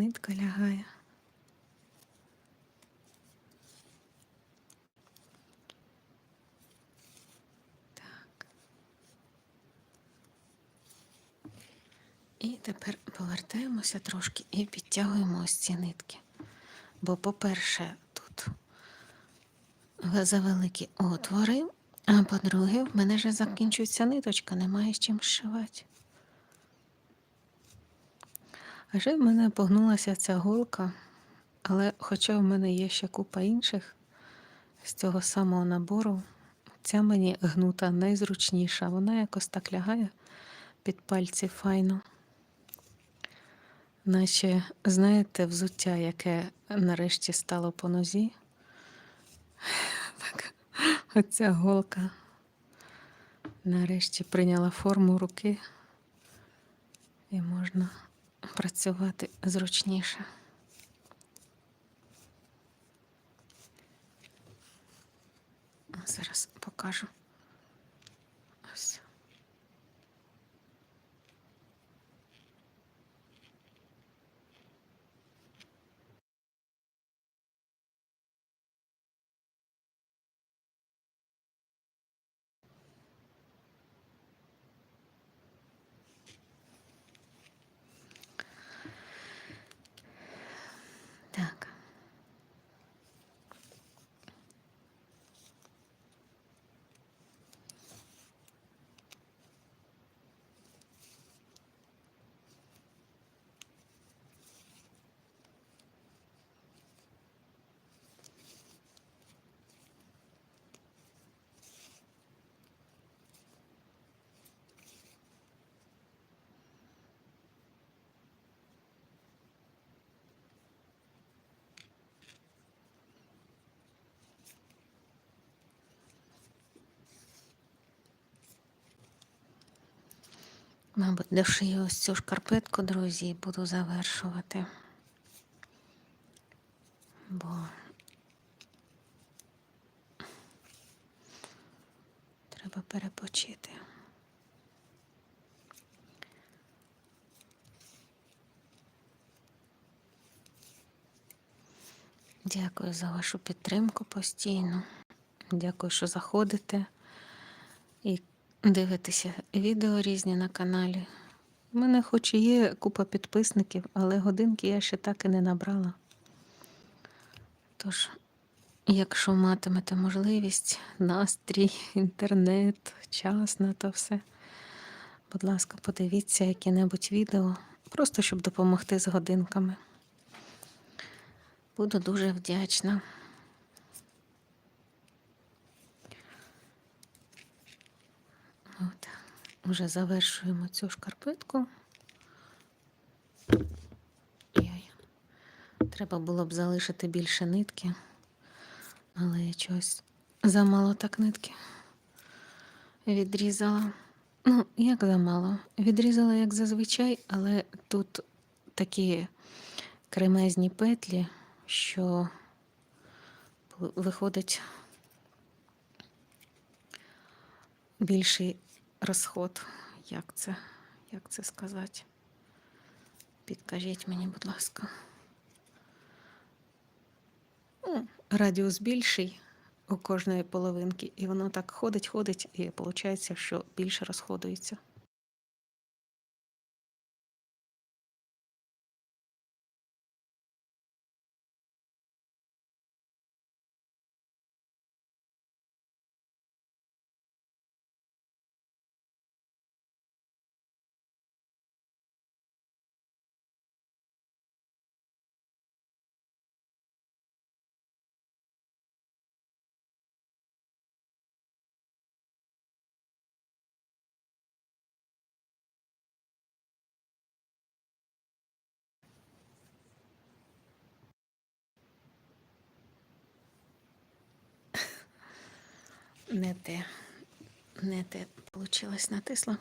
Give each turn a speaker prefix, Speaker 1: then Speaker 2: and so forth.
Speaker 1: нитка лягає. Так. І тепер повертаємося трошки і підтягуємо ось ці нитки. Бо, по-перше, тут завеликі отвори, а по-друге, в мене вже закінчується ниточка, немає з чим зшивати. А ще в мене погнулася ця голка, але хоча в мене є ще купа інших з цього самого набору, ця мені гнута найзручніша. Вона якось так лягає під пальці файно. Наче, знаєте, взуття, яке нарешті стало по нозі. Так, оця голка нарешті прийняла форму руки і можна працювати зручніше. Зараз покажу. Мабуть, дошию ось цю шкарпетку, друзі, і буду завершувати. Бо треба перепочити. Дякую за вашу підтримку постійно. Дякую, що заходите дивитеся відео різні на каналі. У мене хоч і є купа підписників, але годинки я ще так і не набрала. Тож, якщо матимете можливість, настрій, інтернет, час на то все, будь ласка, подивіться яке-небудь відео, просто щоб допомогти з годинками. Буду дуже вдячна. Вже завершуємо цю шкарпетку. Треба було б залишити більше нитки, але я чогось замало так нитки відрізала. Ну, як замало? Відрізала, як зазвичай, але тут такі кремезні петлі, що виходить більший розход. Як це, як це сказати? Підкажіть мені, будь ласка. Ну, Радіус більший у кожної половинки, і воно так ходить, ходить, і виходить, що більше розходується. Не те, не те получилось натисла.